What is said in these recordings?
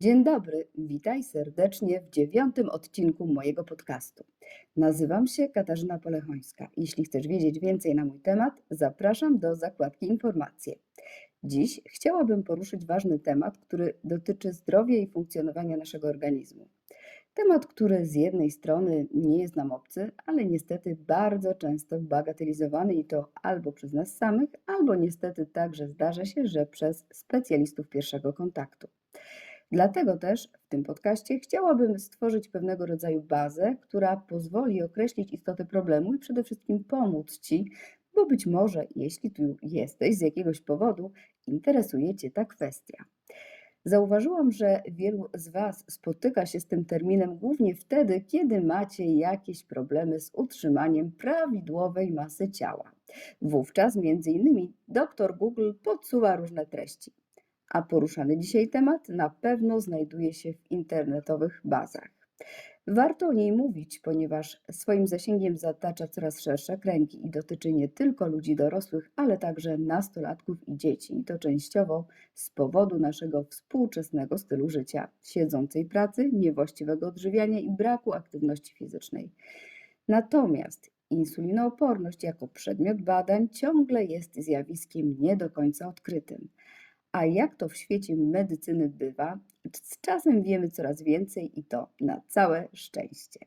Dzień dobry, witaj serdecznie w dziewiątym odcinku mojego podcastu. Nazywam się Katarzyna Polechońska. Jeśli chcesz wiedzieć więcej na mój temat, zapraszam do zakładki Informacje. Dziś chciałabym poruszyć ważny temat, który dotyczy zdrowia i funkcjonowania naszego organizmu. Temat, który z jednej strony nie jest nam obcy, ale niestety bardzo często bagatelizowany i to albo przez nas samych, albo niestety także zdarza się, że przez specjalistów pierwszego kontaktu. Dlatego też w tym podcaście chciałabym stworzyć pewnego rodzaju bazę, która pozwoli określić istotę problemu i przede wszystkim pomóc Ci, bo być może, jeśli tu jesteś z jakiegoś powodu, interesuje Cię ta kwestia. Zauważyłam, że wielu z Was spotyka się z tym terminem głównie wtedy, kiedy macie jakieś problemy z utrzymaniem prawidłowej masy ciała. Wówczas, innymi, dr Google podsuwa różne treści a poruszany dzisiaj temat na pewno znajduje się w internetowych bazach. Warto o niej mówić, ponieważ swoim zasięgiem zatacza coraz szersze kręgi i dotyczy nie tylko ludzi dorosłych, ale także nastolatków i dzieci. I to częściowo z powodu naszego współczesnego stylu życia, siedzącej pracy, niewłaściwego odżywiania i braku aktywności fizycznej. Natomiast insulinooporność jako przedmiot badań ciągle jest zjawiskiem nie do końca odkrytym. A jak to w świecie medycyny bywa, z czasem wiemy coraz więcej i to na całe szczęście.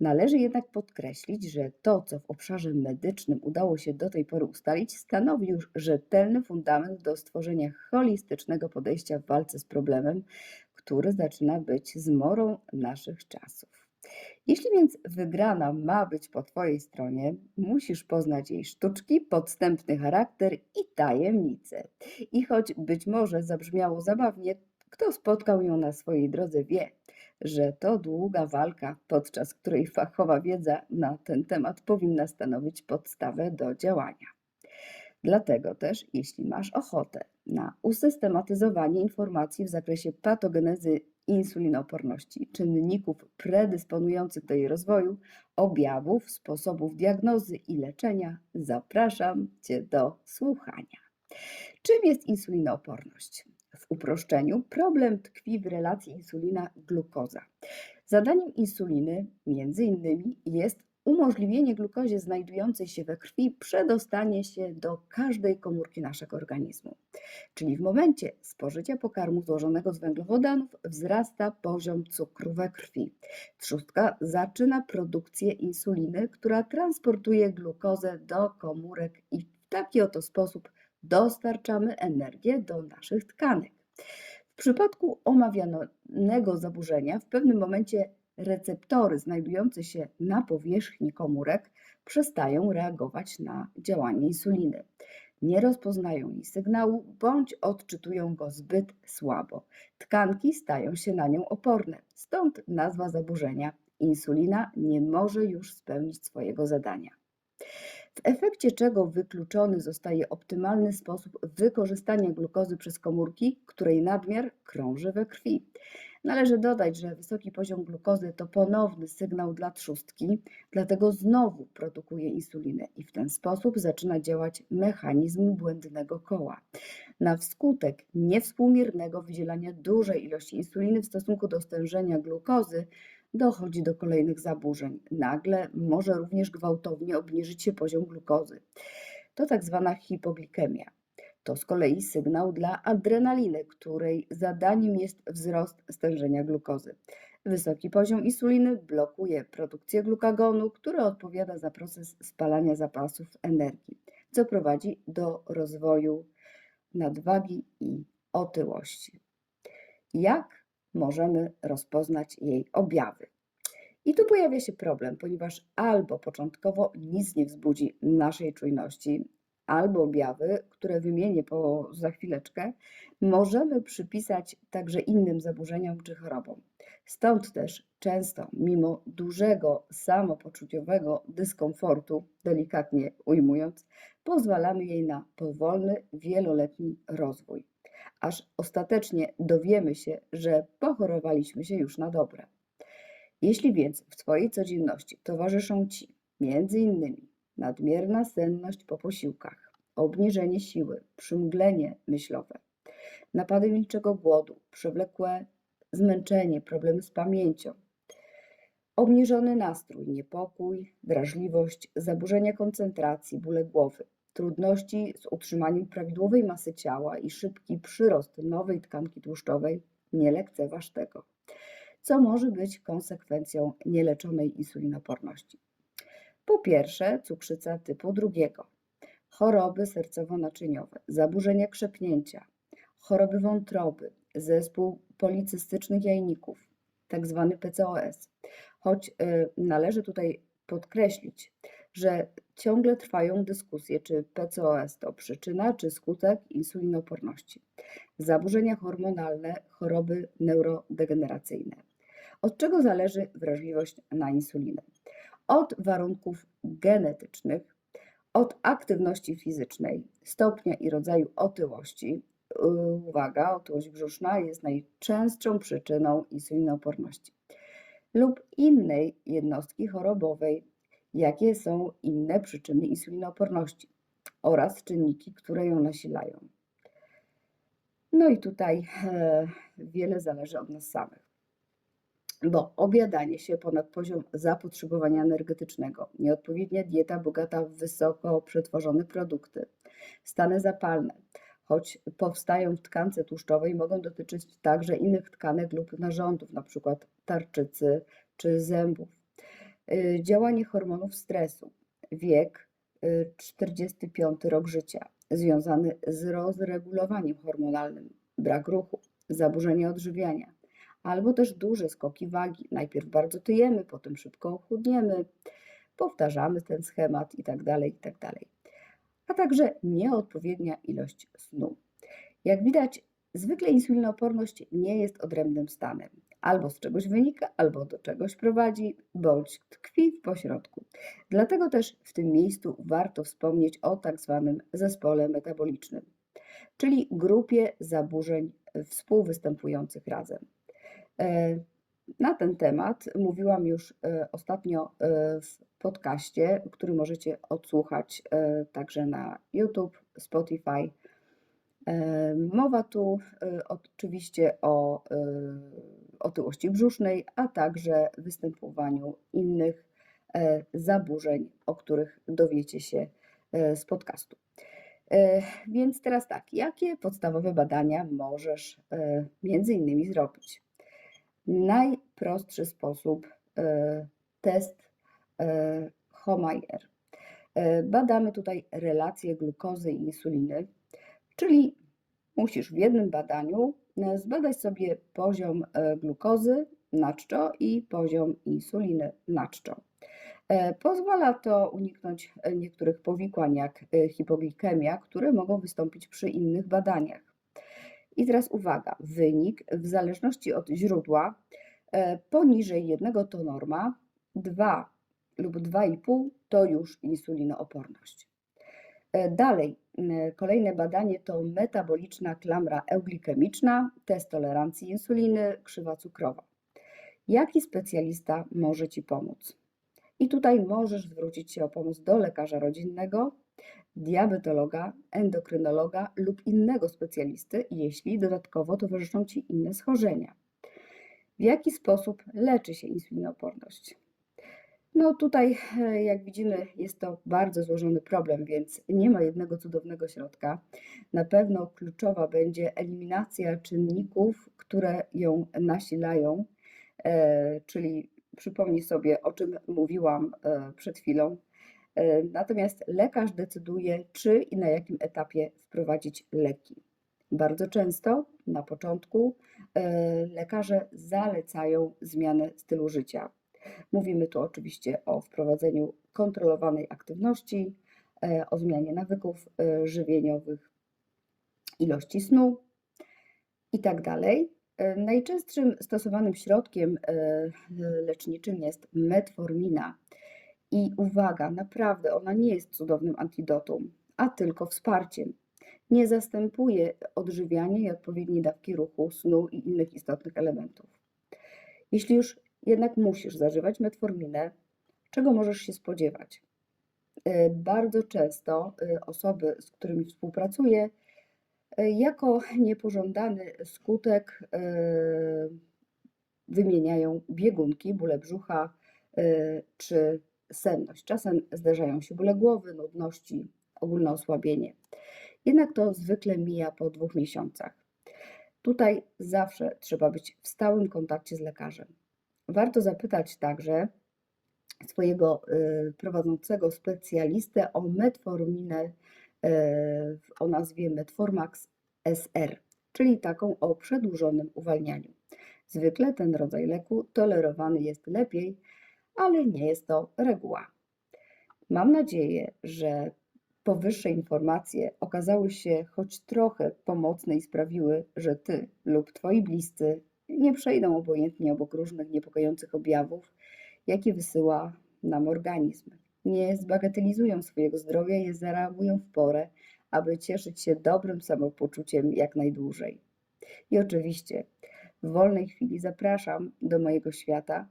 Należy jednak podkreślić, że to, co w obszarze medycznym udało się do tej pory ustalić, stanowi już rzetelny fundament do stworzenia holistycznego podejścia w walce z problemem, który zaczyna być zmorą naszych czasów. Jeśli więc wygrana ma być po Twojej stronie, musisz poznać jej sztuczki, podstępny charakter i tajemnice. I choć być może zabrzmiało zabawnie, kto spotkał ją na swojej drodze wie, że to długa walka, podczas której fachowa wiedza na ten temat powinna stanowić podstawę do działania. Dlatego też, jeśli masz ochotę na usystematyzowanie informacji w zakresie patogenezy insulinooporności, czynników predysponujących do jej rozwoju, objawów, sposobów diagnozy i leczenia, zapraszam Cię do słuchania. Czym jest insulinooporność? W uproszczeniu problem tkwi w relacji insulina-glukoza. Zadaniem insuliny, między innymi, jest umożliwienie glukozie znajdującej się we krwi przedostanie się do każdej komórki naszego organizmu. Czyli w momencie spożycia pokarmu złożonego z węglowodanów wzrasta poziom cukru we krwi. Trzustka zaczyna produkcję insuliny, która transportuje glukozę do komórek i w taki oto sposób dostarczamy energię do naszych tkanek. W przypadku omawianego zaburzenia w pewnym momencie receptory znajdujące się na powierzchni komórek przestają reagować na działanie insuliny. Nie rozpoznają jej sygnału bądź odczytują go zbyt słabo. Tkanki stają się na nią oporne, stąd nazwa zaburzenia. Insulina nie może już spełnić swojego zadania. W efekcie czego wykluczony zostaje optymalny sposób wykorzystania glukozy przez komórki, której nadmiar krąży we krwi. Należy dodać, że wysoki poziom glukozy to ponowny sygnał dla trzustki, dlatego znowu produkuje insulinę i w ten sposób zaczyna działać mechanizm błędnego koła. Na wskutek niewspółmiernego wydzielania dużej ilości insuliny w stosunku do stężenia glukozy dochodzi do kolejnych zaburzeń. Nagle może również gwałtownie obniżyć się poziom glukozy. To tak zwana hipoglikemia. To z kolei sygnał dla adrenaliny, której zadaniem jest wzrost stężenia glukozy. Wysoki poziom insuliny blokuje produkcję glukagonu, który odpowiada za proces spalania zapasów energii, co prowadzi do rozwoju nadwagi i otyłości. Jak możemy rozpoznać jej objawy? I tu pojawia się problem, ponieważ albo początkowo nic nie wzbudzi naszej czujności, albo objawy, które wymienię po, za chwileczkę, możemy przypisać także innym zaburzeniom czy chorobom. Stąd też często, mimo dużego samopoczuciowego dyskomfortu, delikatnie ujmując, pozwalamy jej na powolny, wieloletni rozwój, aż ostatecznie dowiemy się, że pochorowaliśmy się już na dobre. Jeśli więc w Twojej codzienności towarzyszą Ci między innymi nadmierna senność po posiłkach, obniżenie siły, przymglenie myślowe, napady milczego głodu, przewlekłe zmęczenie, problemy z pamięcią, obniżony nastrój, niepokój, drażliwość, zaburzenia koncentracji, bóle głowy, trudności z utrzymaniem prawidłowej masy ciała i szybki przyrost nowej tkanki tłuszczowej, nie lekceważ tego, co może być konsekwencją nieleczonej insulinoporności. Po pierwsze, cukrzyca typu drugiego, choroby sercowo-naczyniowe, zaburzenia krzepnięcia, choroby wątroby, zespół policystycznych jajników, tak zwany PCOS. Choć y, należy tutaj podkreślić, że ciągle trwają dyskusje, czy PCOS to przyczyna, czy skutek insulinoporności. Zaburzenia hormonalne, choroby neurodegeneracyjne. Od czego zależy wrażliwość na insulinę? Od warunków genetycznych, od aktywności fizycznej, stopnia i rodzaju otyłości. Uwaga, otyłość brzuszna jest najczęstszą przyczyną insulinoporności lub innej jednostki chorobowej, jakie są inne przyczyny insulinoporności oraz czynniki, które ją nasilają. No i tutaj e, wiele zależy od nas samych. Bo obiadanie się ponad poziom zapotrzebowania energetycznego, nieodpowiednia dieta bogata w wysoko przetworzone produkty, stany zapalne, choć powstają w tkance tłuszczowej, mogą dotyczyć także innych tkanek lub narządów, np. tarczycy czy zębów. Y, Działanie hormonów stresu, wiek y, 45 rok życia, związany z rozregulowaniem hormonalnym, brak ruchu, zaburzenia odżywiania, albo też duże skoki wagi. Najpierw bardzo tyjemy, potem szybko chudniemy, powtarzamy ten schemat itd., itd. A także nieodpowiednia ilość snu. Jak widać, zwykle insulinoporność nie jest odrębnym stanem. Albo z czegoś wynika, albo do czegoś prowadzi, bądź tkwi w pośrodku. Dlatego też w tym miejscu warto wspomnieć o tak zwanym zespole metabolicznym, czyli grupie zaburzeń współwystępujących razem. E, Na ten temat mówiłam już e, ostatnio e, w podcaście, który możecie odsłuchać także na YouTube, Spotify. Mowa tu oczywiście o otyłości brzusznej, a także występowaniu innych zaburzeń, o których dowiecie się z podcastu. Więc teraz tak, jakie podstawowe badania możesz między innymi zrobić? Najprostszy sposób e, test e, Homayer. E, Badamy tutaj relację glukozy i insuliny, czyli musisz w jednym badaniu zbadać sobie poziom glukozy na czczo i poziom insuliny na czczo. Pozwala to uniknąć niektórych powikłań, jak hipoglikemia, które mogą wystąpić przy innych badaniach. I teraz uwaga, wynik w zależności od źródła e, poniżej 1 to norma, 2 lub 2,5 to już insulinooporność. E, Dalej, kolejne badanie to metaboliczna klamra euglikemiczna, test tolerancji insuliny, krzywa cukrowa. Jaki specjalista może Ci pomóc? I tutaj możesz zwrócić się o pomoc do lekarza rodzinnego, diabetologa, endokrynologa lub innego specjalisty, jeśli dodatkowo towarzyszą Ci inne schorzenia. W jaki sposób leczy się insulinoporność? No tutaj, e, jak widzimy, jest to bardzo złożony problem, więc nie ma jednego cudownego środka. Na pewno kluczowa będzie eliminacja czynników, które ją nasilają, e, czyli przypomnij sobie, o czym mówiłam e, przed chwilą. E, Natomiast lekarz decyduje, czy i na jakim etapie wprowadzić leki. Bardzo często na początku e, lekarze zalecają zmianę stylu życia. Mówimy tu oczywiście o wprowadzeniu kontrolowanej aktywności, e, o zmianie nawyków żywieniowych, ilości snu i tak Najczęstszym stosowanym środkiem leczniczym jest metformina. I uwaga, naprawdę ona nie jest cudownym antidotum, a tylko wsparciem. Nie zastępuje odżywiania i odpowiedniej dawki ruchu, snu i innych istotnych elementów. Jeśli już jednak musisz zażywać metforminę, czego możesz się spodziewać? E, Bardzo często e, osoby, z którymi współpracuję, e, jako niepożądany skutek wymieniają biegunki, bóle brzucha czy senność. Czasem zdarzają się bóle głowy, nudności, ogólne osłabienie. Jednak to zwykle mija po dwóch miesiącach. Tutaj zawsze trzeba być w stałym kontakcie z lekarzem. Warto zapytać także swojego y, prowadzącego specjalistę o metforminę y, o nazwie Metformax SR, czyli taką o przedłużonym uwalnianiu. Zwykle ten rodzaj leku tolerowany jest lepiej, ale nie jest to reguła. Mam nadzieję, że powyższe informacje okazały się choć trochę pomocne i sprawiły, że Ty lub Twoi bliscy nie przejdą obojętnie obok różnych niepokojących objawów, jakie wysyła nam organizm. Nie zbagatelizują swojego zdrowia i zareagują w porę, aby cieszyć się dobrym samopoczuciem jak najdłużej. I oczywiście w wolnej chwili zapraszam do mojego świata.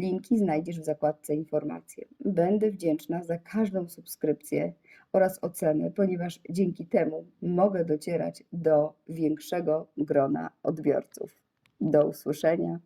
Linki znajdziesz w zakładce informacje. Będę wdzięczna za każdą subskrypcję oraz ocenę, ponieważ dzięki temu mogę docierać do większego grona odbiorców. Do usłyszenia.